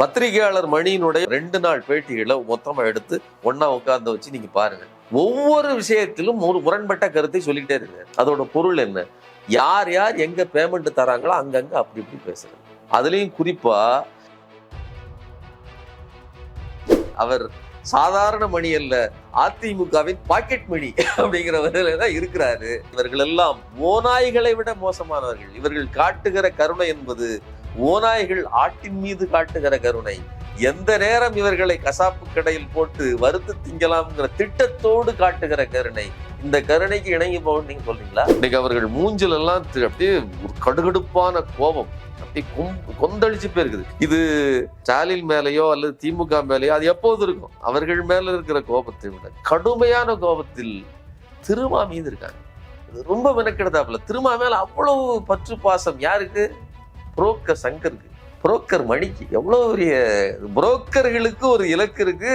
பத்திரிகையாளர் மணியினுடைய ரெண்டு நாள் பேட்டிகளை மொத்தமா எடுத்து ஒன்னா உட்கார்ந்து வச்சு நீங்க பாருங்க. ஒவ்வொரு விஷயத்திலும் ஒரு முரண்பட்ட கருத்தை சொல்லிக்கிட்டே இருங்க. அதோட பொருள் என்ன? யார் யார் எங்க பேமெண்ட் தராங்களோ அங்கங்க அப்படி இப்படி பேசுறாங்க அதுலயும் குறிப்பா அவர் சாதாரண மணி அல்ல அதிமுகவின் பாக்கெட் மணி அப்படிங்கிற தான் இருக்கிறாரு. இவர்கள் எல்லாம் ஓநாய்களை விட மோசமானவர்கள். இவர்கள் காட்டுகிற கருணை என்பது ஓநாய்கள் ஆட்டின் மீது காட்டுகிற கருணை. எந்த நேரம் இவர்களை கசாப்பு கடையில் போட்டு வறுத்து திங்கலாம்ங்கிற திட்டத்தோடு காட்டுகிற கருணை. இந்த கருணைக்கு இணங்கி போகணும் நீங்க சொல்றீங்களா? இன்னைக்கு அவர்கள் மூஞ்சில் எல்லாம் அப்படியே ஒரு கடுகடுப்பான கோபம். அப்படியே கொம்- கொந்தளிச்சு போயிருக்குது. இது ஸ்டாலின் மேலேயோ அல்லது திமுக மேலேயோ அது எப்போது இருக்கும்? அவர்கள் மேல இருக்கிற கோபத்தை விட கடுமையான கோபத்தில் திருமா மீது இருக்காங்க. ரொம்ப மெனக்கெடுதாப்புல திருமா மேல அவ்வளவு பற்று பாசம் யாருக்கு? புரோக்கர் சங்கருக்கு புரோக்கர் மணிக்கு எவ்வளோ பெரிய புரோக்கர்களுக்கு ஒரு இலக்கு இருக்கு.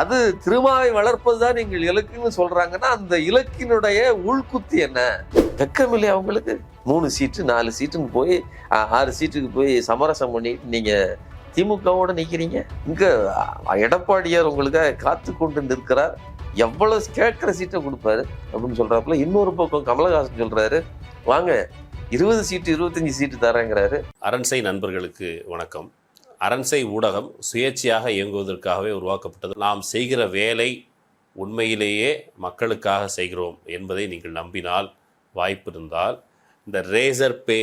அது திருமாவை வளர்ப்பது தான் எங்கள் இலக்குன்னு சொல்றாங்கன்னா அந்த இலக்கினுடைய உள்குத்து என்ன? வெக்கமில்லை அவங்களுக்கு. மூணு சீட்டு நாலு சீட்டுன்னு போய் ஆறு சீட்டுக்கு போய் சமரசம் பண்ணிட்டு நீங்க திமுகவோட நிற்கிறீங்க இங்க எடப்பாடியார் உங்களுக்காக காத்து கொண்டு நிற்கிறார். எவ்வளவு கேட்கிற சீட்டை கொடுப்பாரு அப்படின்னு சொல்றாப்புல இன்னொரு பக்கம் கமலஹாசன் சொல்றாரு வாங்க இருபது சீட்டு இருபத்தஞ்சு சீட்டு தரேங்கிறாரு. அரண்சை நண்பர்களுக்கு வணக்கம். அரண்சை ஊடகம் சுயேட்சையாக இயங்குவதற்காகவே உருவாக்கப்பட்டது. நாம் செய்கிற வேலை உண்மையிலேயே மக்களுக்காக செய்கிறோம் என்பதை நீங்கள் நம்பினால் வாய்ப்பு இருந்தால் இந்த ரேசர் பே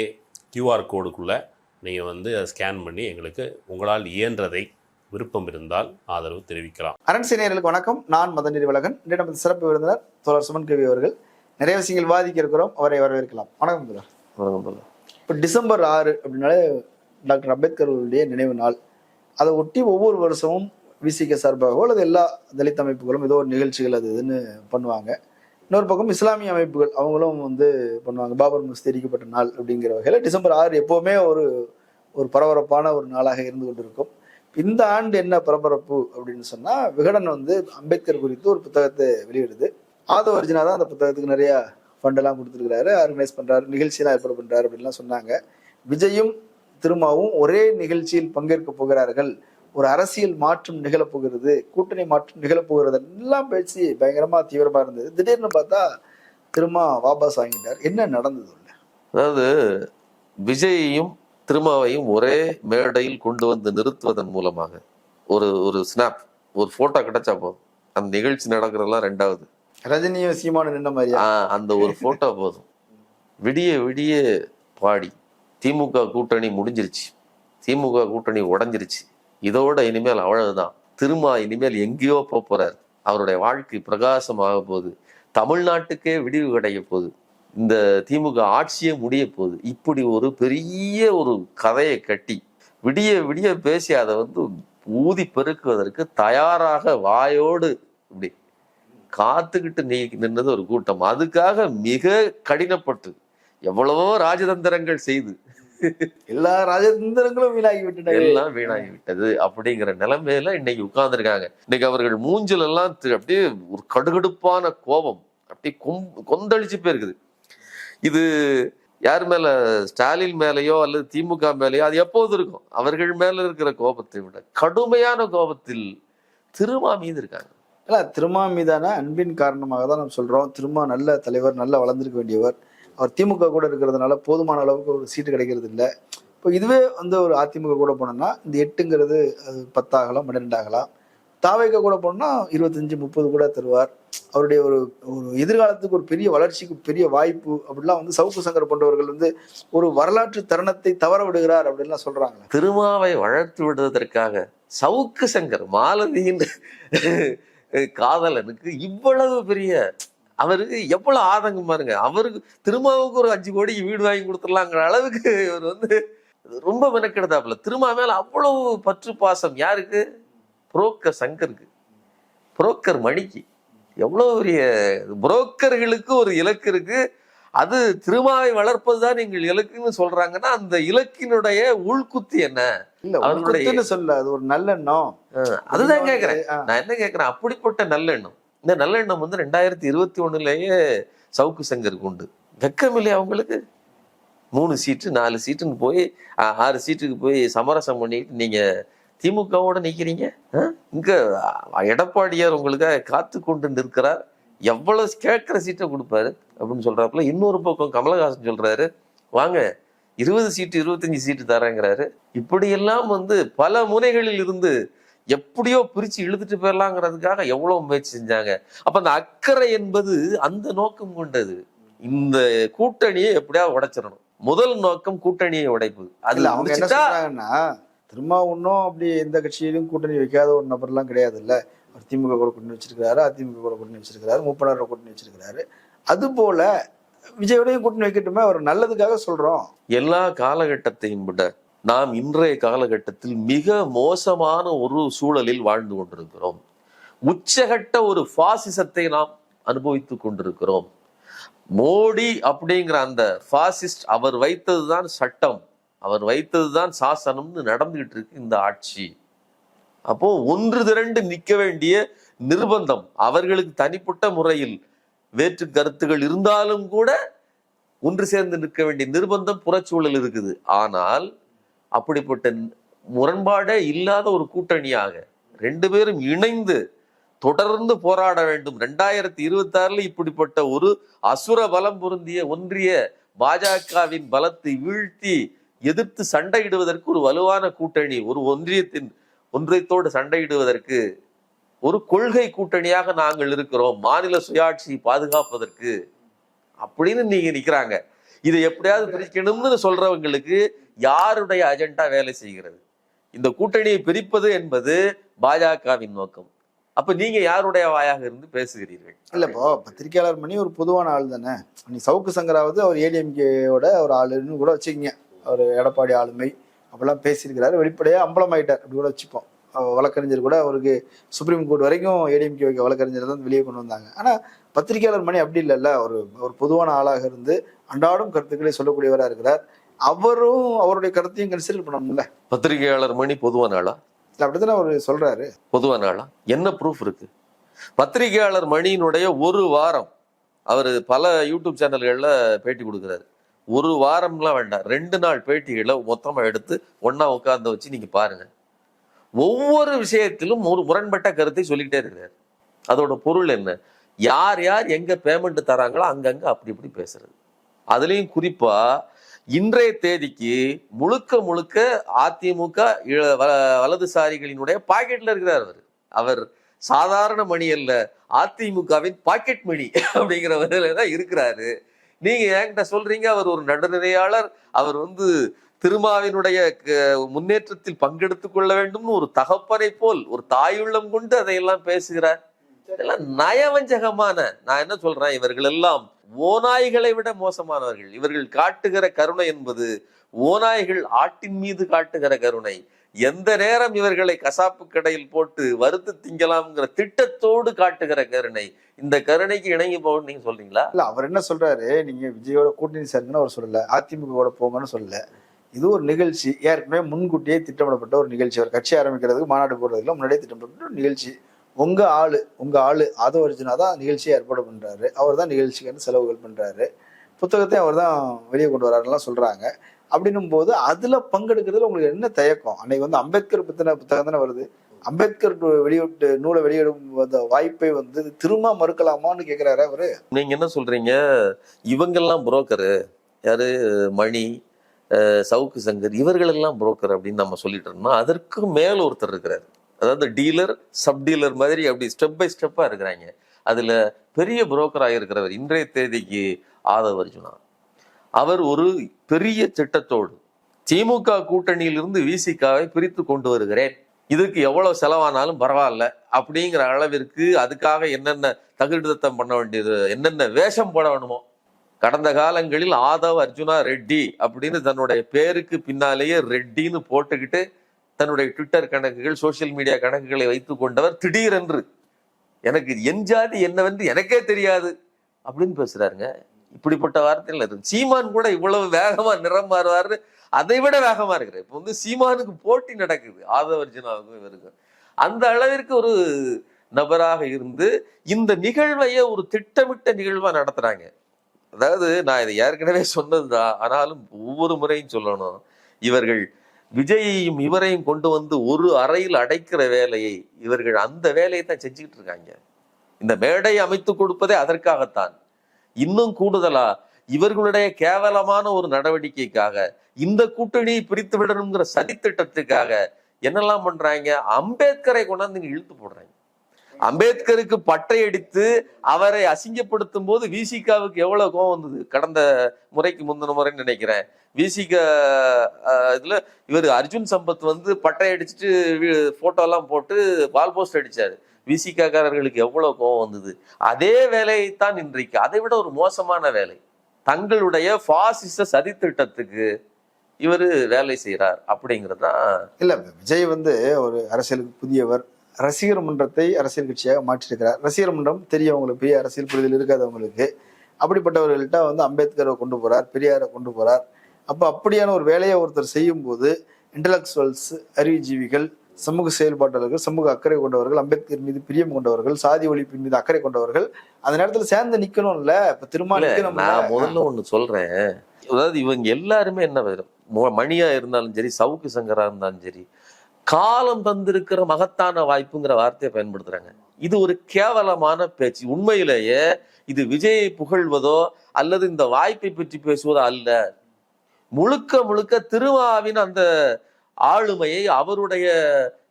கியூஆர் கோடுக்குள்ளே நீங்கள் வந்து அதை ஸ்கேன் பண்ணி எங்களுக்கு உங்களால் இயன்றதை விருப்பம் இருந்தால் ஆதரவு தெரிவிக்கலாம். அரண்சேனையர்களுக்கு வணக்கம். நான் மதநீர் விலகன் இன்று நமது சிறப்பு விருந்தினர் தோழர் சுமன் கவி அவர்கள். நிறைய விஷயங்கள் வாதிக்க இருக்கிறோம். அவரை வரவேற்கலாம். வணக்கம் தோழர். வணக்கம் போல இப்போ டிசம்பர் ஆறு அப்படின்னாலே டாக்டர் அம்பேத்கர் நினைவு நாள். அதை ஒட்டி ஒவ்வொரு வருஷமும் விசிக சார்பாகவோ அல்லது எல்லா தலித் அமைப்புகளும் ஏதோ ஒரு நிகழ்ச்சிகள் அது இதுன்னு பண்ணுவாங்க. இன்னொரு பக்கம் இஸ்லாமிய அமைப்புகள் அவங்களும் வந்து பண்ணுவாங்க. பாபர் மஸ்தி எரிக்கப்பட்ட நாள் அப்படிங்கிற வகையில் டிசம்பர் ஆறு எப்போவுமே ஒரு ஒரு பரபரப்பான ஒரு நாளாக இருந்து கொண்டிருக்கும். இந்த ஆண்டு என்ன பரபரப்பு அப்படின்னு சொன்னால் விகடன் வந்து அம்பேத்கர் குறித்து ஒரு புத்தகத்தை வெளியிடுது. ஆதவ அர்ஜுனா தான் அந்த புத்தகத்துக்கு நிறையா ஃபண்டெல்லாம் கொடுத்துருக்கிறாரு ஆர்கனைஸ் பண்ணுறாரு நிகழ்ச்சியெல்லாம் ஏற்பாடு பண்ணுறாரு அப்படின்லாம் சொன்னாங்க. விஜயும் திருமாவும் ஒரே நிகழ்ச்சியில் பங்கேற்க போகிறார்கள். ஒரு அரசியல் மாற்றம் நிகழப்போகிறது கூட்டணி மாற்றம் நிகழப்போகிறது எல்லாம் பேச்சு பயங்கரமாக தீவிரமாக இருந்தது. திடீர்னு பார்த்தா திருமா வாபஸ் வாங்கிட்டார். என்ன நடந்தது அதாவது விஜயையும் திருமாவையும் ஒரே மேடையில் கொண்டு வந்து நிறுத்துவதன் மூலமாக ஒரு ஒரு ஸ்னாப் ஒரு ஃபோட்டோ கிடைச்சா போதும். அந்த நிகழ்ச்சி நடக்கிறதெல்லாம் ரெண்டாவது. ரஜினியும் சீமானு நின்ற மாதிரி அந்த ஒரு போட்டோ போதும். விடிய விடிய பாடி திமுக கூட்டணி முடிஞ்சிருச்சு. திமுக கூட்டணி உடஞ்சிருச்சு. இதோட இனிமேல் அவ்வளவுதான். திருமா இனிமேல் எங்கேயோ போக போறார். அவருடைய வாழ்க்கை பிரகாசமாக போகுது. தமிழ்நாட்டுக்கே விடிவு கிடைக்க போகுது. இந்த திமுக ஆட்சியே முடிய போகுது. இப்படி ஒரு பெரிய ஒரு கதையை கட்டி விடிய விடிய பேசி அதை வந்து ஊதி பெருக்குவதற்கு தயாராக வாயோடு இப்படி காத்துக்கிட்டு நீ நின்னது ஒரு கூட்டம். அதுக்காக மிக கடினப்பட்டு எவ்வளவோ ராஜதந்திரங்கள் செய்து எல்லா ராஜதந்திரங்களும் வீணாகி விட்டுட்டாங்க எல்லாம் வீணாகி விட்டது அப்படிங்கிற நிலைமையில இன்னைக்கு உட்கார்ந்துருக்காங்க. இன்னைக்கு அவர்கள் மூஞ்சில எல்லாம் அப்படியே ஒரு கடுகடுப்பான கோபம். அப்படியே கொம் கொந்தளிச்சு போயிருக்குது. இது யார் மேல? ஸ்டாலின் மேலேயோ அல்லது திமுக மேலேயோ? அது எப்போது இருக்கும்? அவர்கள் மேல இருக்கிற கோபத்தை விட கடுமையான கோபத்தில் திருமா மீது இருக்காங்க. இல்ல திருமா மீதான அன்பின் காரணமாக தான் நம்ம சொல்றோம். திருமா நல்ல தலைவர் நல்லா வளர்ந்துருக்க வேண்டியவர். அவர் திமுக கூட இருக்கிறதுனால போதுமான அளவுக்கு ஒரு சீட்டு கிடைக்கிறது இல்லை இப்போ இதுவே வந்து ஒரு அதிமுக கூட போனோம்னா இந்த எட்டுங்கிறது அது பத்தாகலாம் பன்னிரெண்டாகலாம் தாவைக்க கூட போனோம்னா இருபத்தஞ்சு முப்பது கூட தருவார். அவருடைய ஒரு ஒரு எதிர்காலத்துக்கு ஒரு பெரிய வளர்ச்சிக்கு பெரிய வாய்ப்பு அப்படிலாம் வந்து சவுக்கு சங்கர் போன்றவர்கள் வந்து ஒரு வரலாற்று தருணத்தை தவற விடுகிறார் அப்படின்லாம் சொல்றாங்க. திருமாவை வளர்த்து விடுவதற்காக சவுக்கு சங்கர் மாலதியின் காதலனுக்கு இவ்வளவு பெரிய அவருக்கு எவ்வளவு ஆதங்கம் பாருங்க. அவருக்கு திருமாவுக்கு ஒரு அஞ்சு கோடிக்கு வீடு வாங்கி கொடுத்துடலாங்கிற அளவுக்கு இவர் வந்து ரொம்ப மெனக்கெடுதாப்புல திருமா மேல அவ்வளவு பற்று பாசம் யாருக்கு? புரோக்கர் சங்கருக்கு. புரோக்கர் மணிக்கு. எவ்வளவு பெரிய புரோக்கர்களுக்கு ஒரு இலக்கு இருக்கு. அது திருமாவை வளர்ப்பதுதான் எங்கள் இலக்குன்னு சொல்றாங்கன்னா அந்த இலக்கினுடைய உள்குத்தி என்ன? இல்ல சொல்ல அது ஒரு நல்லெண்ணம் அதுதான் கேக்குறேன். நான் என்ன கேக்குறேன்? அப்படிப்பட்ட நல்லெண்ணம் இந்த நல்லெண்ணம் வந்து ரெண்டாயிரத்தி இருபத்தி ஒண்ணுலயே சவுக்கு சங்கருக்கு உண்டு. வெக்கமில்லை அவங்களுக்கு? மூணு சீட்டு நாலு சீட்டுன்னு போய் ஆறு சீட்டுக்கு போய் சமரசம் பண்ணிட்டு நீங்க திமுகவோட நிக்கிறீங்க? இங்க எடப்பாடியார் உங்களுக்காக காத்து கொண்டு நிற்கிறார். எவ்வளவு கேட்கிற சீட்டை கொடுப்பாரு அப்படின்னு சொல்றாப்புல இன்னொரு பக்கம் கமலஹாசன் சொல்றாரு வாங்க இருபது சீட்டு இருபத்தஞ்சு சீட்டு தரேங்கிறாரு. இப்படியெல்லாம் வந்து பல முனைகளில் இருந்து எப்படியோ பிரிச்சு இழுத்துட்டு போயிடலாங்கிறதுக்காக எவ்வளவு முயற்சி செஞ்சாங்க. அப்ப அந்த அக்கறை என்பது அந்த நோக்கம் கொண்டது. இந்த கூட்டணியை எப்படியாவது உடைச்சிடணும். முதல் நோக்கம் கூட்டணியை உடைப்பு. அதுல அவங்க என்ன திரும்ப ஒன்றும் அப்படி எந்த கட்சியிலும் கூட்டணி வைக்காத ஒரு நபர்லாம் கிடையாது இல்ல அவர் திமுக கூட கூட்டணி வச்சிருக்கிறாரு அதிமுக கூட கூட்டணி வச்சிருக்கிறாரு முப்பனாரோட கூட்டணி வச்சிருக்கிறாரு. அது போல விஜயோடையும் கூட்டணி வைக்கட்டுமே அவர் நல்லதுக்காக சொல்றோம். எல்லா காலகட்டத்தையும் விட நாம் இன்றைய காலகட்டத்தில் மிக மோசமான ஒரு சூழலில் வாழ்ந்து கொண்டிருக்கிறோம். உச்சகட்ட ஒரு பாசிசத்தை நாம் அனுபவித்துக் கொண்டிருக்கிறோம். மோடி அப்படிங்கிற அந்த பாசிஸ்ட் அவர் வைத்ததுதான் சட்டம் அவர் வைத்ததுதான் சாசனம்னு நடந்துகிட்டு இருக்கு இந்த ஆட்சி. அப்போ ஒன்று திரண்டு நிற்க வேண்டிய நிர்பந்தம் அவர்களுக்கு தனிப்பட்ட முறையில் வேற்று கருத்துகள் இருந்தாலும் கூட ஒன்று சேர்ந்து நிற்க வேண்டிய நிர்பந்தம் புறச்சூழல் இருக்குது. ஆனால் அப்படிப்பட்ட முரண்பாடே இல்லாத ஒரு கூட்டணியாக ரெண்டு பேரும் இணைந்து தொடர்ந்து போராட வேண்டும். ரெண்டாயிரத்தி இருபத்தி ஆறுல இப்படிப்பட்ட ஒரு அசுர பலம் பொருந்திய ஒன்றிய பாஜகவின் பலத்தை வீழ்த்தி எதிர்த்து சண்டையிடுவதற்கு ஒரு வலுவான கூட்டணி ஒரு ஒன்றியத்தின் ஒன்றியத்தோடு சண்டையிடுவதற்கு ஒரு கொள்கை கூட்டணியாக நாங்கள் இருக்கிறோம் மாநில சுயாட்சி பாதுகாப்பதற்கு அப்படின்னு நீங்க நிக்கிறாங்க. இதை எப்படியாவது பிரிக்கணும்னு சொல்றவங்களுக்கு யாருடைய அஜெண்டா வேலை செய்கிறது? இந்த கூட்டணியை பிரிப்பது என்பது பாஜகவின் நோக்கம். அப்ப நீங்க யாருடைய வாயாக இருந்து பேசுகிறீர்கள்? இல்லப்போ பத்திரிகையாளர் மணி ஒரு பொதுவான ஆள் தானே. நீ சவுக்கு சங்கராவது அவர் ஏடிஎம்கேயோட ஒரு ஆளுன்னு கூட வச்சுக்கங்க. அவர் எடப்பாடி ஆளுமை. அப்படிலாம் பேசியிருக்கிறாரு. வெளிப்படையா அம்பலமாயிட்டார். அப்படி கூட வச்சுப்போம். அவர் வழக்கறிஞர் கூட அவருக்கு சுப்ரீம் கோர்ட் வரைக்கும் ஏடிஎம்கே வைக்க வழக்கறிஞர் தான் வெளியே கொண்டு வந்தாங்க. ஆனா பத்திரிகையாளர் மணி அப்படி இல்லைல்ல. ஒரு ஒரு பொதுவான ஆளாக இருந்து அன்றாடம் கருத்துக்களை சொல்லக்கூடியவராக இருக்கிறார். அவரும் அவருடைய கருத்தையும் கன்சிடர் பண்ணணும்ல. பத்திரிகையாளர் மணி பொதுவான ஆளா? இல்ல அப்படித்தானே அவர் சொல்றாரு. பொதுவான ஆளா? என்ன ப்ரூஃப் இருக்கு? பத்திரிகையாளர் மணியினுடைய ஒரு வாரம் அவர் பல யூடியூப் சேனல்கள்ல பேட்டி கொடுக்குறாரு. ஒரு வாரம்லாம் வேண்டாம். ரெண்டு நாள் பேட்டிகளை மொத்தமாக எடுத்து ஒன்றா உட்காந்து வச்சு நீங்கள் பாருங்கள் ஒவ்வொரு விஷயத்திலும் ஒரு முரண்பட்ட கருத்தை சொல்லிக்கிட்டே இருக்கிறார். அதோட பொருள் என்ன? யார் யார் எங்கே பேமெண்ட் தராங்களோ அங்கங்கே அப்படி இப்படி பேசுறது. அதுலேயும் குறிப்பாக இன்றைய தேதிக்கு முழுக்க முழுக்க அதிமுக வ- வலதுசாரிகளினுடைய பாக்கெட்டில் இருக்கிறார் அவர். அவர் சாதாரண மணி அல்ல அதிமுகவின் பாக்கெட் மணி அப்படிங்கிற வகையில் தான் இருக்கிறாரு. நீங்க என்கிட்ட சொல்றீங்க அவர் ஒரு நடுநிலையாளர் அவர் வந்து திருமாவினுடைய முன்னேற்றத்தில் பங்கெடுத்து கொள்ள வேண்டும்னு ஒரு தகப்பனை போல் ஒரு தாயுள்ளம் கொண்டு அதையெல்லாம் பேசுகிறார். இதெல்லாம் நயவஞ்சகமான நான் என்ன சொல்றேன் இவர்கள் எல்லாம் ஓநாய்களை விட மோசமானவர்கள். இவர்கள் காட்டுகிற கருணை என்பது ஓநாய்கள் ஆட்டின் மீது காட்டுகிற கருணை. எந்த நேரம் இவர்களை கசாப்பு கடையில் போட்டு வறுத்து திங்கலாம்ங்கிற திட்டத்தோடு காட்டுகிற கருணை. இந்த கருணைக்கு இணங்கி போகணும் நீங்க சொல்றீங்களா? இல்ல அவர் என்ன சொல்றாரு? நீங்க விஜயோட கூட்டணி சேருங்கன்னு அவர் சொல்லல. அதிமுகவோட போங்கன்னு சொல்லல. இது ஒரு நிகழ்ச்சி. ஏற்கனவே முன்கூட்டியே திட்டமிடப்பட்ட ஒரு நிகழ்ச்சி. அவர் கட்சி ஆரம்பிக்கிறதுக்கு மாநாடு போடுறதுக்கு முன்னாடியே திட்டமிடப்பட்ட ஒரு நிகழ்ச்சி. உங்க ஆளு உங்க ஆளு ஆதவ அர்ஜுனா தான் நிகழ்ச்சியை ஏற்பாடு பண்றாரு. அவர் தான் நிகழ்ச்சிக்கான செலவுகள் பண்றாரு. புத்தகத்தையும் அவர் தான் வெளியே கொண்டு வராருலாம் சொல்றாங்க. அப்படின்னும் போது அதுல பங்கெடுக்கிறதுல உங்களுக்கு என்ன தயக்கம்? அன்னைக்கு வந்து அம்பேத்கர் பத்தின புத்தகம் தானே வருது. அம்பேத்கர் வெளியிட்டு நூலை வெளியிடும் அந்த வாய்ப்பை வந்து திரும்ப மறுக்கலாமான்னு கேட்குறாரு அவரு. நீங்க என்ன சொல்றீங்க? இவங்கெல்லாம் புரோக்கரு. யாரு? மணி சவுக்கு சங்கர் இவர்கள் எல்லாம் புரோக்கர் அப்படின்னு நம்ம சொல்லிட்டு இருந்தோம் அதற்கு மேல ஒருத்தர் இருக்கிறார். அதாவது டீலர் சப் டீலர் மாதிரி அப்படி ஸ்டெப் பை ஸ்டெப்பா இருக்கிறாங்க. அதுல பெரிய புரோக்கராக இருக்கிறவர் இன்றைய தேதிக்கு ஆதவ அர்ஜுனா. அவர் ஒரு பெரிய திட்டத்தோடு திமுக கூட்டணியிலிருந்து விசிகாவை பிரித்து கொண்டு வருகிறேன். இதுக்கு எவ்வளவு செலவானாலும் பரவாயில்ல. அப்படிங்கிற அளவிற்கு அதுக்காக என்னென்ன தகுதித்தம் பண்ண வேண்டியது என்னென்ன வேஷம் போட வேணுமோ. கடந்த காலங்களில் ஆதவ் அர்ஜுனா ரெட்டி அப்படின்னு தன்னுடைய பேருக்கு பின்னாலேயே ரெட்டின்னு போட்டுக்கிட்டு தன்னுடைய ட்விட்டர் கணக்குகள் சோஷியல் மீடியா கணக்குகளை வைத்து கொண்டவர் திடீரென்று எனக்கு என் ஜாதி என்னவென்று எனக்கே தெரியாது அப்படின்னு பேசுறாருங்க. இப்படிப்பட்ட வார்த்தைகள் இருக்கு சீமான் கூட இவ்வளவு வேகமா நிறம் மாறுவாரு அதை விட வேகமா இருக்கிறார். இப்போ வந்து சீமானுக்கு போட்டி நடக்குது. ஆதவர்ஜினாவுக்கும் இவருக்கும். அந்த அளவிற்கு ஒரு நபராக இருந்து இந்த நிகழ்வையே ஒரு திட்டமிட்ட நிகழ்வா நடத்துறாங்க. அதாவது நான் இதை ஏற்கனவே சொன்னதுதான் ஆனாலும் ஒவ்வொரு முறையும் சொல்லணும். இவர்கள் விஜயையும் இவரையும் கொண்டு வந்து ஒரு அறையில் அடைக்கிற வேலையை இவர்கள் அந்த வேலையை தான் செஞ்சுக்கிட்டு இருக்காங்க. இந்த மேடை அமைத்து கொடுப்பதே அதற்காகத்தான். இன்னும் கூடுதலா இவர்களுடைய கேவலமான ஒரு நடவடிக்கைக்காக இந்த கூட்டணியை பிரித்து விடணுங்கிற சதித்திட்டத்துக்காக என்னெல்லாம் பண்றாங்க? அம்பேத்கரை கொண்டாந்து இங்க இழுத்து போடுறாங்க. அம்பேத்கருக்கு பட்டை அடித்து அவரை அசிங்கப்படுத்தும் போது விசிகாவுக்கு எவ்வளவு கோவம் வந்தது? கடந்த முறைக்கு முந்தின முறைன்னு நினைக்கிறேன். விசிகா இதுல இவர் அர்ஜுன் சம்பத் வந்து பட்டை அடிச்சுட்டு போட்டோ எல்லாம் போட்டு வால் போஸ்ட் அடிச்சாரு. விசிகாக்காரர்களுக்கு எவ்வளவு கோவம் வந்தது? அதே வேலையைத்தான் இன்றைக்கு அதை விட ஒரு மோசமான வேலை. தங்களுடைய பாசிச சதித்திட்டத்துக்கு இவர் வேலை செய்கிறார் அப்படிங்கிறது தான் இல்லை விஜய் வந்து ஒரு அரசியலுக்கு புதியவர். ரசிகர் மன்றத்தை அரசியல் கட்சியாக மாற்றியிருக்கிறார். ரசிகர் மன்றம் தெரியவங்களுக்கு பெரிய அரசியல் புரிதல் இருக்காதவங்களுக்கு அப்படிப்பட்டவர்கள்ட்ட வந்து அம்பேத்கரை கொண்டு போகிறார் பெரியாரை கொண்டு போகிறார் அப்போ அப்படியான ஒரு வேலையை ஒருத்தர் செய்யும் போது இன்டலெக்சுவல்ஸ் அறிவுஜீவிகள் சமூக செயல்பாட்டாளர்கள் சமூக அக்கறை கொண்டவர்கள் அம்பேத்கர் மீது பிரியம் கொண்டவர்கள் சாதி ஒழிப்பின் மீது அக்கறை கொண்டவர்கள் அந்த நேரத்துல சேர்ந்து நிக்கணும்ல இப்ப நிக்கணும்ல நான் முதல்ல ஒண்ணு சொல்றேன். அதாவது இவங்க எல்லாருமே என்ன மணியா இருந்தாலும் சரி சவுக்கு சங்கரா இருந்தாலும் சரி காலம் தந்திருக்கிற மகத்தான வாய்ப்புங்கிற வார்த்தையை பயன்படுத்துறாங்க. இது ஒரு கேவலமான பேச்சு. உண்மையிலேயே இது விஜயை புகழ்வதோ அல்லது இந்த வாய்ப்பை பற்றி பேசுவதோ அல்ல. முழுக்க முழுக்க திருமாவின் அந்த ஆளுமையை அவருடைய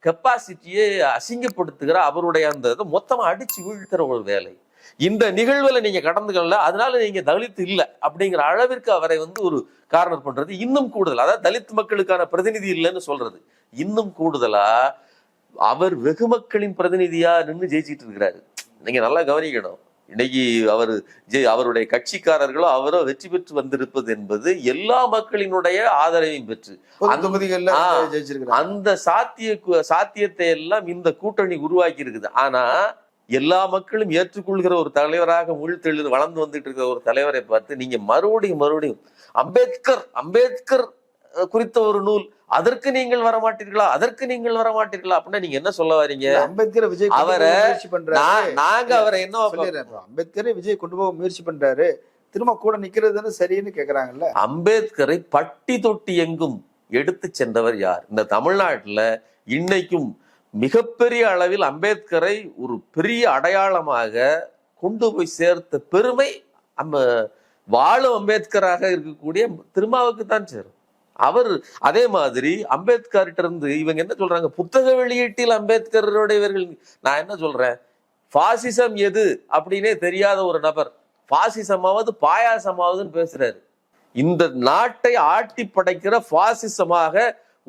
கெப்பாசிட்டியை அசிங்கப்படுத்துகிற அவருடைய அந்த இதை மொத்தமா அடிச்சு வீழ்த்துற ஒரு வேலை. இந்த நிகழ்வுல நீங்க கடந்துக்கல அதனால நீங்க தலித்து இல்லை அப்படிங்கிற அளவிற்கு அவரை வந்து ஒரு காரணம் பண்றது இன்னும் கூடுதல். அதாவது தலித் மக்களுக்கான பிரதிநிதி இல்லைன்னு சொல்றது. இன்னும் கூடுதலா அவர் வெகு மக்களின் பிரதிநிதியா நின்னு ஜெயிச்சிட்டு இருக்கிறாரு. நீங்க நல்லா கவனிக்கணும். இன்னைக்கு அவர் ஜெய் அவருடைய கட்சிக்காரர்களோ அவரோ வெற்றி பெற்று வந்திருப்பது என்பது எல்லா மக்களினுடைய ஆதரவையும் பெற்று அந்த- சாத்திய சாத்தியத்தை எல்லாம் இந்த கூட்டணி உருவாக்கி இருக்குது ஆனா எல்லா மக்களும் ஏற்றுக்கொள்கிற ஒரு தலைவராக உள்தெழு வளர்ந்து வந்துட்டு இருக்கிற ஒரு தலைவரை பார்த்து நீங்க மறுபடியும் மறுபடியும் அம்பேத்கர் அம்பேத்கர் குறித்த ஒரு நூல் அதற்கு நீங்கள் வரமாட்டீர்களா? அதற்கு நீங்கள் வரமாட்டீர்களா? அப்படின்னா நீங்க என்ன சொல்ல வரீங்க? அம்பேத்கரை விஜய் அவரை நாங்க அவரை என்ன அம்பேத்கரை விஜய் கொண்டு போக முயற்சி பண்றாரு. திரும்ப கூட நிக்கிறதுன்னு சரின்னு கேக்குறாங்கல்ல? அம்பேத்கரை பட்டி தொட்டி எங்கும் எடுத்து சென்றவர் யார்? இந்த தமிழ்நாட்டுல இன்னைக்கும் மிகப்பெரிய அளவில் அம்பேத்கரை ஒரு பெரிய அடையாளமாக கொண்டு போய் சேர்த்த பெருமை நம்ம வாழும் அம்பேத்கராக இருக்கக்கூடிய திருமாவுக்கு தான் சேரும். அவர் அதே மாதிரி அம்பேத்கர்கிட்ட இருந்து இவங்க என்ன சொல்றாங்க? புத்தக வெளியீட்டில் அம்பேத்கருடைய இவர்கள் நான் என்ன சொல்றேன்? பாசிசம் எது அப்படின்னே தெரியாத ஒரு நபர். பாசிசமாவது பாயாசமாவதுன்னு பேசுறாரு. இந்த நாட்டை ஆட்டி படைக்கிற பாசிசமாக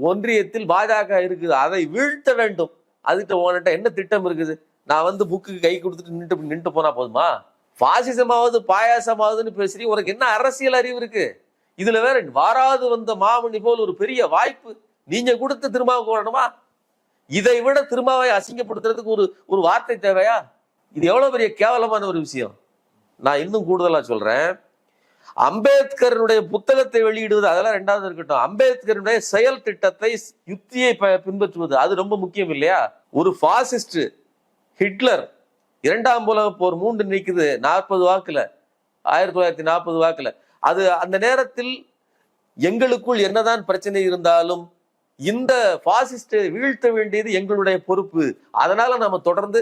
ஒன்றியத்தில் பாஜக இருக்குது. அதை வீழ்த்த வேண்டும். அதுகிட்ட உன்கிட்ட என்ன திட்டம் இருக்குது? நான் வந்து புக்கு கை கொடுத்துட்டு நின்று நின்று போனா போதுமா? பாசிசமாவது பாயாசமாவதுன்னு பேசுறீங்க. உனக்கு என்ன அரசியல் அறிவு இருக்கு? இதுல வேற வாராது வந்த மாமணி போல் ஒரு பெரிய வாய்ப்பு. நீங்க கொடுத்து திருமாவுக்கு வரணுமா? இதை விட திருமாவை அசிங்கப்படுத்துறதுக்கு ஒரு ஒரு வார்த்தை தேவையா? இது எவ்வளவு பெரிய கேவலமான ஒரு விஷயம். நான் இன்னும் கூடுதலா சொல்றேன். அம்பேத்கருடைய புத்தகத்தை வெளியிடுவது அதெல்லாம் ரெண்டாவது இருக்கட்டும். அம்பேத்கருடைய செயல் திட்டத்தை யுக்தியை ப- பின்பற்றுவது அது ரொம்ப முக்கியம் இல்லையா? ஒரு பாசிஸ்ட் ஹிட்லர் இரண்டாம் உலக போர் மூன்று நிற்குது நாற்பது வாக்குல ஆயிரத்தி தொள்ளாயிரத்தி நாற்பது வாக்குல. அது அந்த நேரத்தில் எங்களுக்குள் என்னதான் பிரச்சனை இருந்தாலும் இந்த பாசிஸ்டை வீழ்த்த வேண்டியது எங்களுடைய பொறுப்பு. அதனால நாம தொடர்ந்து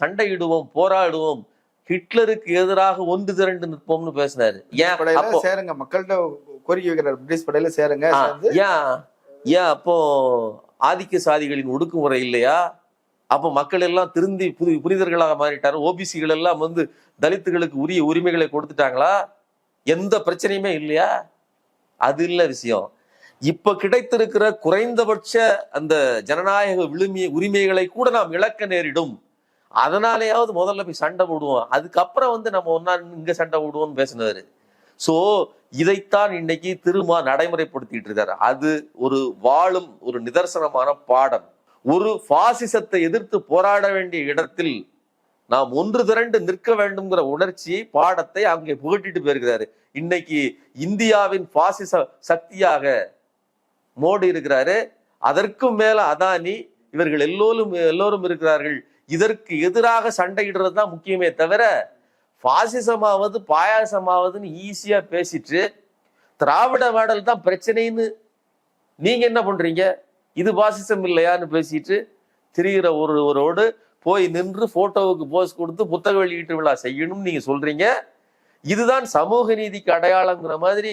சண்டையிடுவோம் போராடுவோம். ஹிட்லருக்கு எதிராக ஒன்று திரண்டு நிற்போம்னு பேசினாரு. ஏன் சேருங்க மக்கள்கிட்ட கோரிக்கை வைக்கிறார். பிரிட்டிஷ் படையில சேருங்க ஏன் ஏன் அப்போ ஆதிக்க சாதிகளின் ஒடுக்குமுறை இல்லையா? அப்போ மக்கள் எல்லாம் திருந்தி புது புனிதர்களாக மாறிட்டாரு. ஓபிசிகள் எல்லாம் வந்து தலித்துகளுக்கு உரிய உரிமைகளை கொடுத்துட்டாங்களா? எந்த பிரச்சனையுமே இல்லையா? அது இல்லை விஷயம். இப்ப கிடைத்திருக்கிற குறைந்தபட்ச அந்த ஜனநாயக விழுமிய உரிமைகளை கூட நாம் இழக்க நேரிடும். அதனாலேயாவது முதல்ல போய் சண்டை போடுவோம். அதுக்கப்புறம் வந்து நம்ம ஒன்னா இங்க சண்டை போடுவோம்னு பேசினாரு சோ இதைத்தான் இன்னைக்கு திருமா நடைமுறைப்படுத்திட்டு இருக்காரு. அது ஒரு வாழும் ஒரு நிதர்சனமான பாடம். ஒரு பாசிசத்தை எதிர்த்து போராட வேண்டிய இடத்தில் நாம் ஒன்று திரண்டு நிற்க வேண்டும்ங்கிற உணர்ச்சியை பாடத்தை அங்கே புகட்டிட்டு போயிருக்கிறாரு. இன்னைக்கு இந்தியாவின் பாசிச சக்தியாக மோடி இருக்கிறாரு. அதற்கும் மேல அதானி இவர்கள் எல்லோரும் எல்லோரும் இருக்கிறார்கள். இதற்கு எதிராக சண்டையிடுறது தான் முக்கியமே தவிர பாசிசமாவது பாயாசமாவதுன்னு ஈஸியா பேசிட்டு திராவிட மாடல் தான் பிரச்சனைன்னு நீங்க என்ன பண்றீங்க? இது பாசிசம் இல்லையான்னு பேசிட்டு திரிகிற ஒருவரோடு போய் நின்று போட்டோவுக்கு போஸ் கொடுத்து புத்தக வெளியீட்டு விழா செய்யணும்னு நீங்க சொல்றீங்க. இதுதான் சமூக நீதிக்கு அடையாளங்கிற மாதிரி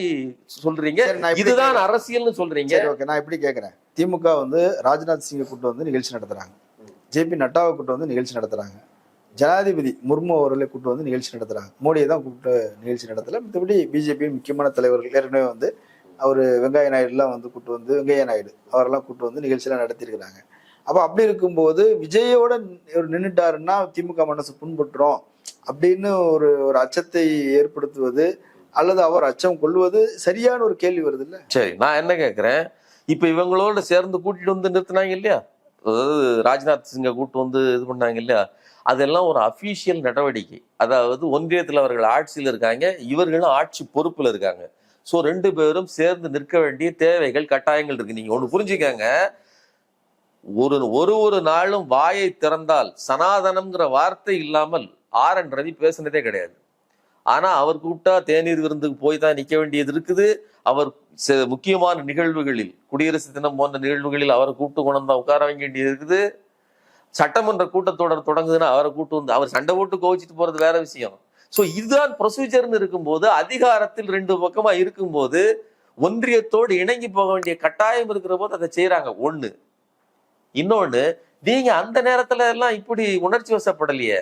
சொல்றீங்க. இதுதான். அரசியல்னு சொல்றீங்க. ஓகே நான் இப்படி கேட்குறேன் திமுக வந்து ராஜ்நாத் சிங்கை கூட்டு வந்து நிகழ்ச்சி நடத்துறாங்க. ஜேபி நட்டாவை கூட்டு வந்து நிகழ்ச்சி நடத்துறாங்க. ஜனாதிபதி முர்மு அவர்களை கூட்டு வந்து நிகழ்ச்சி நடத்துறாங்க. மோடியை தான் கூப்பிட்டு நிகழ்ச்சி நடத்தல. மற்றபடி பிஜேபி முக்கியமான தலைவர்கள் ஏற்கனவே வந்து அவர் வெங்கைய நாயுடுலாம் வந்து கூட்டு வந்து வெங்கைய நாயுடு அவரெல்லாம் கூட்டு வந்து நிகழ்ச்சியெல்லாம் நடத்தியிருக்கிறாங்க. அப்போ அப்படி இருக்கும்போது விஜயோட நின்றுட்டாருன்னா திமுக மனசு புண்பட்டுரும். அப்படின்னு ஒரு ஒரு அச்சத்தை ஏற்படுத்துவது அல்லது அவர் அச்சம் கொள்வது சரியான ஒரு கேள்வி வருது இல்ல சரி நான் என்ன கேட்கிறேன் இப்ப இவங்களோட சேர்ந்து கூட்டிட்டு வந்து நிறுத்தினாங்க இல்லையா? அதாவது ராஜ்நாத் சிங்கை கூட்டு வந்து இது பண்ணாங்க இல்லையா? அதெல்லாம் ஒரு அஃபீஷியல் நடவடிக்கை. அதாவது ஒன்றியத்தில் அவர்கள் ஆட்சியில் இருக்காங்க இவர்களும் ஆட்சி பொறுப்பில் இருக்காங்க. ஸோ ரெண்டு பேரும் சேர்ந்து நிற்க வேண்டிய தேவைகள் கட்டாயங்கள் இருக்கு. நீங்க ஒன்று புரிஞ்சுக்கங்க. ஒரு ஒரு ஒரு நாளும் வாயை திறந்தால் சனாதனம்ங்கிற வார்த்தை இல்லாமல் ஆர் என் ரவி பேசுனதே கிடையாது. ஆனால் அவர் கூப்பிட்டா தேநீர் விருந்துக்கு போய் தான் நிற்க வேண்டியது இருக்குது. அவர் ச- முக்கியமான நிகழ்வுகளில் குடியரசு தினம் போன்ற நிகழ்வுகளில் அவரை கூப்பிட்டு கொண்டு வந்து உட்கார வேண்டியது இருக்குது. சட்டமன்ற கூட்டத்தொடர் தொடங்குதுன்னா அவரை கூட்டு வந்து அவர் சண்டை போட்டு கோவிச்சிட்டு போறது வேற விஷயம். ஸோ இதுதான் ப்ரொசீஜர்னு இருக்கும்போது அதிகாரத்தில் ரெண்டு பக்கமாக இருக்கும்போது ஒன்றியத்தோடு இணங்கி போக வேண்டிய கட்டாயம் இருக்கிற போது அதை செய்கிறாங்க ஒன்று இன்னொன்று நீங்கள் அந்த நேரத்தில் எல்லாம் இப்படி உணர்ச்சி வசப்படலையே.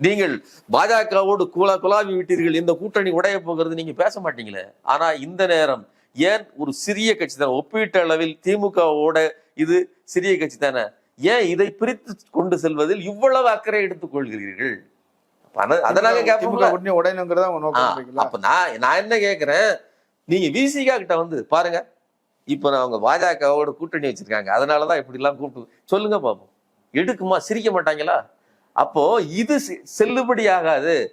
நீங்கள் பாஜகவோடு குலா குலாவி விட்டீர்கள் இந்த கூட்டணி உடைய போகிறது நீங்க பேச மாட்டீங்களே? ஆனா இந்த நேரம் ஏன் ஒரு சிறிய கட்சி தானே ஒப்பீட்டு அளவில் திமுகவோட இது சிறிய கட்சி தானே ஏன் இதை பிரித்து கொண்டு செல்வதில் இவ்வளவு அக்கறை எடுத்துக் கொள்கிறீர்கள்? அதனால? அப்ப நான் நான் என்ன கேக்குறேன் நீங்க விசிகா கிட்ட வந்து பாருங்க இப்ப நான் அவங்க பாஜகவோட கூட்டணி வச்சிருக்காங்க அதனாலதான் இப்படி எல்லாம் கூப்பிட்டு சொல்லுங்க பாப்போம். எடுக்குமா சிரிக்க மாட்டாங்களா? அப்போ இது செ- செல்லுபடியாகாது.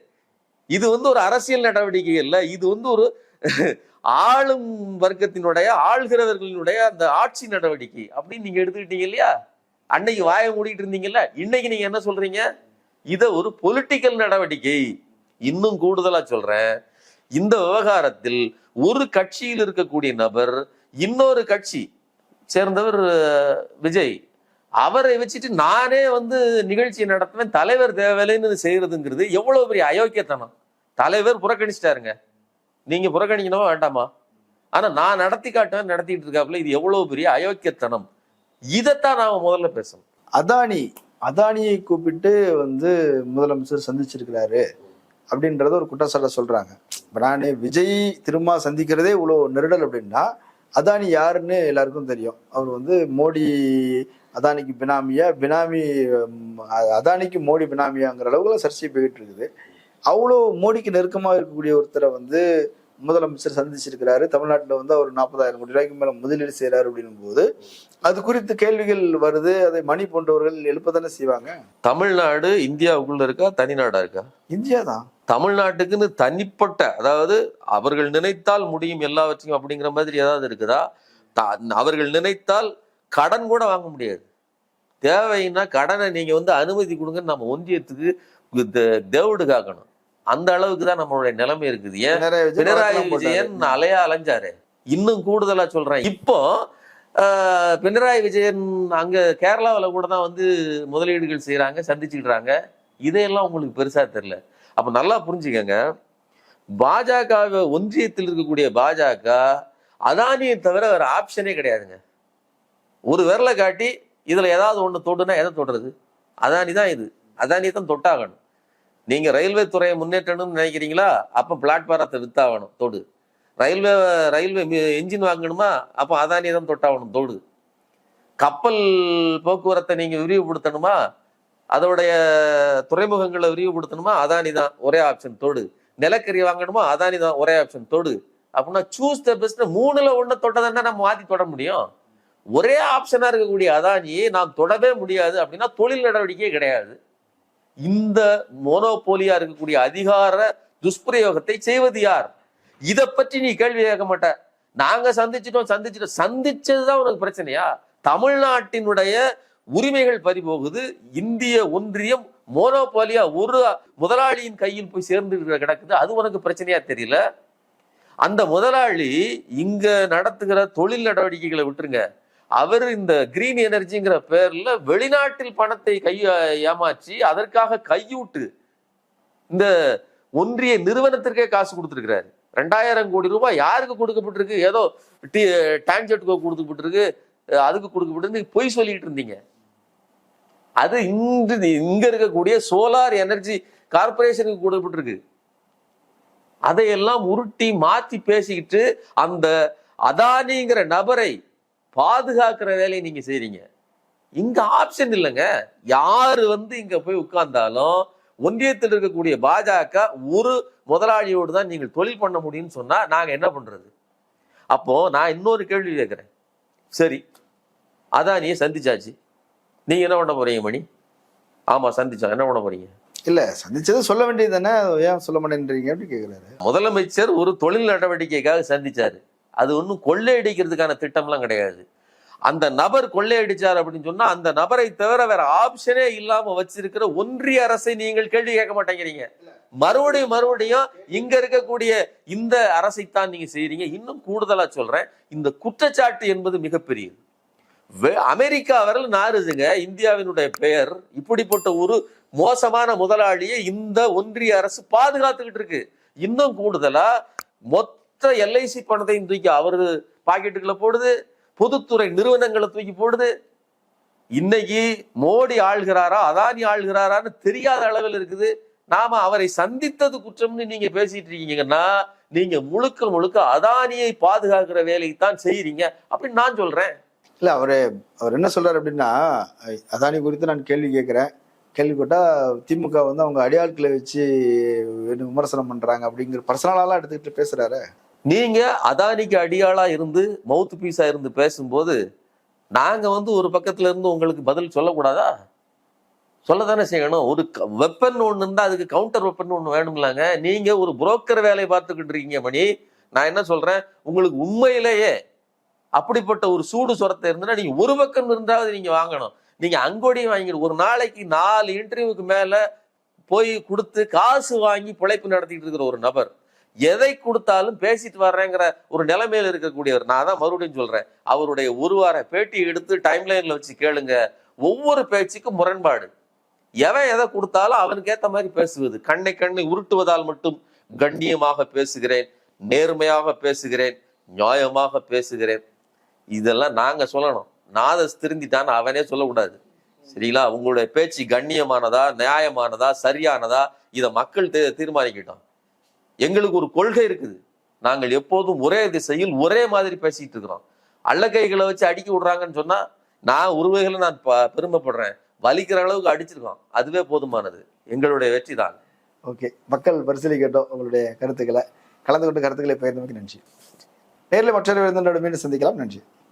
இது வந்து ஒரு அரசியல் நடவடிக்கை இல்லை. இது வந்து ஒரு ஆளும் வர்க்கத்தினுடைய ஆள்கிறவர்களினுடைய அந்த ஆட்சி நடவடிக்கை அப்படின்னு நீங்க எடுத்துக்கிட்டீங்க இல்லையா? அன்னைக்கு வாயை மூடிட்டு இருந்தீங்கல்ல? இன்னைக்கு நீங்க என்ன சொல்றீங்க? இத ஒரு பொலிட்டிக்கல் நடவடிக்கை. இன்னும் கூடுதலா சொல்றேன். இந்த விவகாரத்தில் ஒரு கட்சியில் இருக்கக்கூடிய நபர் இன்னொரு கட்சி சேர்ந்தவர் விஜய். அவரை வச்சுட்டு நானே வந்து நிகழ்ச்சி நடத்துவேன் தலைவர் தேவையில்லைன்னு செய்யறதுங்கிறது எவ்வளவு பெரிய அயோக்கியத்தனம். தலைவர் புறக்கணிச்சிட்டாருங்க. நீங்க புறக்கணிக்கணும் வேண்டாமா? ஆனா நான் நடத்தி காட்டுவேன் நடத்திட்டு இருக்காப்புல இது எவ்வளவு பெரிய அயோக்கியத்தனம். இதைத்தான் நாம முதல்ல பேசணும். அதானி அதானியை கூப்பிட்டு வந்து முதலமைச்சர் சந்திச்சிருக்கிறாரு அப்படின்றத ஒரு குற்றச்சாட்டை சொல்றாங்க. இப்போ நான் விஜய் திரும்ப சந்திக்கிறதே இவ்வளோ நெருடல் அப்படின்னா அதானி யாருன்னு எல்லாருக்கும் தெரியும். அவர் வந்து மோடி அதானிக்கு பினாமியா பினாமி அதானிக்கு மோடி பினாமியாங்கிற அளவுக்கு சர்ச்சை போயிட்டு இருக்குது அவ்வளோ மோடிக்கு நெருக்கமாக இருக்கக்கூடிய ஒருத்தரை வந்து முதலமைச்சர் சந்திச்சிருக்கிறாரு. தமிழ்நாட்டில் வந்து அவர் நாற்பதாயிரம் கோடி ரூபாய்க்கு மேலே முதலீடு செய்கிறாரு அப்படின்னும் போது அது குறித்து கேள்விகள் வருது. அதை மணி போன்றவர்கள் எழுப்பதானே செய்வாங்க? தமிழ்நாடு இந்தியாவுக்குள்ள இருக்கா? தனிநாடா இருக்கா? இந்தியா தான். தமிழ்நாட்டுக்குன்னு தனிப்பட்ட அதாவது அவர்கள் நினைத்தால் முடியும் எல்லாவற்றையும் அப்படிங்கிற மாதிரி ஏதாவது இருக்குதா? த- அவர்கள் நினைத்தால் கடன் கூட வாங்க முடியாது. தேவைன்னா கடனை நீங்க வந்து அனுமதி கொடுங்கன்னு நம்ம ஒன்றியத்துக்கு தேவடு காக்கணும் அந்த அளவுக்கு தான் நம்மளுடைய நிலைமை இருக்குது. ஏன்? பினராயி விஜயன் அலையா அலைஞ்சாரு. இன்னும் கூடுதலா சொல்றேன். இப்போ பினராயி விஜயன் அங்க கேரளாவுல கூட தான் வந்து முதலீடுகள் செய்யறாங்க சந்திச்சுக்கிறாங்க. இதையெல்லாம் உங்களுக்கு பெருசா தெரியல. அப்ப நல்லா புரிஞ்சுக்கங்க. பாஜக ஒன்றியத்தில் இருக்கக்கூடிய பாஜக அதானியை தவிர வேற ஆப்ஷனே கிடையாதுங்க. ஒரு விரலை காட்டி இதில் ஏதாவது ஒன்று தொடுனா எதை தொடுறது? அதானி தான் இது. அதானி தான் தொட்டாகணும். நீங்கள் ரயில்வே துறையை முன்னேற்றணும்னு நினைக்கிறீங்களா? அப்போ பிளாட்ஃபாரத்தை வித்தாகணும். தொடு. ரயில்வே ரயில்வே என்ஜின் வாங்கணுமா? அப்போ அதானி தான் தொட்டாகணும். தொடு. கப்பல் போக்குவரத்தை நீங்கள் விரிவுபடுத்தணுமா? அதோடைய துறைமுகங்களை விரிவுபடுத்தணுமா? அதானி தான் ஒரே ஆப்ஷன். தொடு. நிலக்கரி வாங்கணுமா? அதானி தான் ஒரே ஆப்ஷன். தொடு. அப்படின்னா சூஸ் த பெஸ்ட் மூணுல ஒன்று தொட்டதுன்னா நம்ம மாற்றி தொட முடியும். ஒரே ஆப்ஷனாக இருக்கக்கூடிய அதானியை நாம் தொடவே முடியாது அப்படின்னா தொழில் நடவடிக்கையே கிடையாது. இந்த மோனோபோலியா இருக்கக்கூடிய அதிகார துஷ்பிரயோகத்தை செய்வது யார்? இதை பற்றி நீ கேள்வி கேட்க மாட்ட. நாங்க சந்திச்சிட்டோம் சந்திச்சிட்டோம். சந்திச்சதுதான் உனக்கு பிரச்சனையா? தமிழ்நாட்டினுடைய உரிமைகள் பறிபோகுது. இந்திய ஒன்றியம் மோனோபோலியா ஒரு முதலாளியின் கையில் போய் சேர்ந்து கிடக்குது. அது உனக்கு பிரச்சனையா தெரியல? அந்த முதலாளி இங்க நடத்துகிற தொழில் நடவடிக்கைகளை விட்டுருங்க. அவர் இந்த கிரீன் எனர்ஜிங்கிற பேர்ல வெளிநாட்டில் பணத்தை கை ஏமாற்றி அதற்காக கையூட்டு இந்த ஒன்றிய நிறுவனத்திற்கே காசு கொடுத்துருக்கிறாரு. ரெண்டாயிரம் கோடி ரூபாய் யாருக்கு கொடுக்கப்பட்டிருக்கு? ஏதோ டி டான்ஜெட்டுக்கு கொடுக்கப்பட்டிருக்கு. அதுக்கு கொடுக்கப்பட்டிருக்கு. பொய் சொல்லிட்டு இருந்தீங்க. அது இன்று இங்க இருக்கக்கூடிய சோலார் எனர்ஜி கார்பரேஷனுக்கு கொடுக்கப்பட்டிருக்கு. அதையெல்லாம் உருட்டி மாத்தி பேசிக்கிட்டு அந்த அதானிங்கிற நபரை பாதுகாக்கிற வேலையை நீங்க செய்றீங்க. இங்க ஆப்ஷன் இல்லைங்க. யாரு வந்து இங்க போய் உட்கார்ந்தாலும் ஒன்றியத்தில் இருக்கக்கூடிய பாஜக ஒரு முதலாளியோடு தான் நீங்கள் தொழில் பண்ண முடியும்னு சொன்னா நாங்க என்ன பண்றது? அப்போ நான் இன்னொரு கேள்வி கேட்கிறேன். சரி. அதானியை சந்திச்சாச்சு. நீங்க என்ன பண்ண போறீங்க மணி? ஆமா சந்திச்சோம். என்ன பண்ண போறீங்க? இல்ல சந்திச்சது சொல்ல வேண்டியது தானே? ஏன் சொல்ல மாட்டேன்றீங்க? அப்படின்னு கேக்குறாரு? முதலமைச்சர் ஒரு தொழில் நடவடிக்கைக்காக சந்திச்சாரு. அது ஒன்றும் கொள்ளையடிக்கிறதுக்கான திட்டம்லாம் கிடையாது. அந்த நபர் கொள்ளையடிச்சார் அப்படின்னு சொன்னா அந்த நபரை தவிர வேற ஆப்ஷனே இல்லாம வச்சிருக்கிற ஒன்றிய அரசை நீங்கள் கேள்வி கேட்க மாட்டேங்கிறீங்க. மறுபடியும் மறுபடியும் இங்க இருக்கக்கூடிய இந்த அரசைத்தான் நீங்க செய்யறீங்க இன்னும் கூடுதலா சொல்றேன் இந்த குற்றச்சாட்டு என்பது மிகப்பெரியது. அமெரிக்கா வரல நாருதுங்க இந்தியாவினுடைய பெயர் இப்படிப்பட்ட ஒரு மோசமான முதலாளியை இந்த ஒன்றிய அரசு பாதுகாத்துக்கிட்டு இருக்கு. இன்னும் கூடுதலா மொத்த எல்ஐசி பணத்தையும் தூக்கி அவரு பாக்கெட்டுக்குள்ள போடுது பொதுத்துறை நிறுவனங்களை தூக்கி போடுது. இன்னைக்கு மோடி ஆள்கிறாரா அதானி ஆள்கிறாரான்னு தெரியாத அளவில் இருக்குது. நாம அவரை சந்தித்தது குற்றம்னு நீங்க பேசிட்டு இருக்கீங்கன்னா நீங்க முழுக்க முழுக்க அதானியை பாதுகாக்கிற வேலையை தான் செய்யறீங்க அப்படின்னு நான் சொல்றேன். இல்ல அவரு அவர் என்ன சொல்றாரு அப்படின்னா அதானி குறித்து நான் கேள்வி கேட்கிறேன். கேள்விப்பட்டா திமுக வந்து அவங்க அடியாட்களை வச்சு விமர்சனம் பண்றாங்க அப்படிங்கிற பர்சனலாலாம் எடுத்துக்கிட்டு பேசுறாரு. நீங்க அதானிக்கு அடியாளா இருந்து மவுத் பீஸா இருந்து பேசும்போது நாங்க வந்து ஒரு பக்கத்துல இருந்து உங்களுக்கு பதில் சொல்லக்கூடாதா? சொல்லதானே செய்யணும். ஒரு வெப்பன் ஒண்ணு இருந்தா அதுக்கு கவுண்டர் வெப்பன் ஒண்ணு வேணும்லாங்க. நீங்க ஒரு புரோக்கர் வேலையை பார்த்துக்கிட்டு இருக்கீங்க மணி. நான் என்ன சொல்றேன்? உங்களுக்கு உண்மையிலேயே அப்படிப்பட்ட ஒரு சூடு சுரத்தை இருந்துன்னா நீங்க ஒரு பக்கம் இருந்தாவது நீங்க வாங்கணும். நீங்க அங்கோடியும் வாங்கிடு. ஒரு நாளைக்கு நாலு இன்டர்வியூக்கு மேல போய் கொடுத்து காசு வாங்கி பிழைப்பு நடத்திட்டு இருக்கிற ஒரு நபர் எதை கொடுத்தாலும் பேசிட்டு வர்றேங்கிற ஒரு நிலைமையில இருக்கக்கூடியவர். நான் தான் மறுபடியும் சொல்றேன். அவருடைய ஒரு வார பேட்டி எடுத்து டைம்லைன்ல வச்சு கேளுங்க. ஒவ்வொரு பேச்சுக்கும் முரண்பாடு. எவன் எதை கொடுத்தாலும் அவனுக்கு ஏத்த மாதிரி பேசுவது. கண்ணை கண்ணை உருட்டுவதால் மட்டும் கண்ணியமாக பேசுகிறேன் நேர்மையாக பேசுகிறேன் நியாயமாக பேசுகிறேன். இதெல்லாம் நாங்க சொல்லணும். நாதஸ் திருந்திட்டான்னு அவனே சொல்லக்கூடாது. சரிங்களா? உங்களுடைய பேச்சு கண்ணியமானதா நியாயமானதா சரியானதா இதை மக்கள் தீர்மானிக்கிட்டோம். எங்களுக்கு ஒரு கொள்கை இருக்குது. நாங்கள் எப்போதும் ஒரே திசையில் ஒரே மாதிரி பேசிட்டு இருக்கிறோம். அல்லக்கைகளை வச்சு அடிக்க விடுறாங்கன்னு சொன்னா நான் உருவைகளை நான் ப- பெருமைப்படுறேன். வலிக்கிற அளவுக்கு அடிச்சிருக்கோம். அதுவே போதுமானது. எங்களுடைய வெற்றி தான். ஓகே. மக்கள் பரிசீலிக்கட்டும் உங்களுடைய கருத்துக்களை. கலந்து கொண்டு கருத்துக்களை பகிர்ந்தமைக்கு நன்றி. நேரில் மற்றொரு விருந்தினோட மீண்டும் சந்திக்கலாம். நன்றி.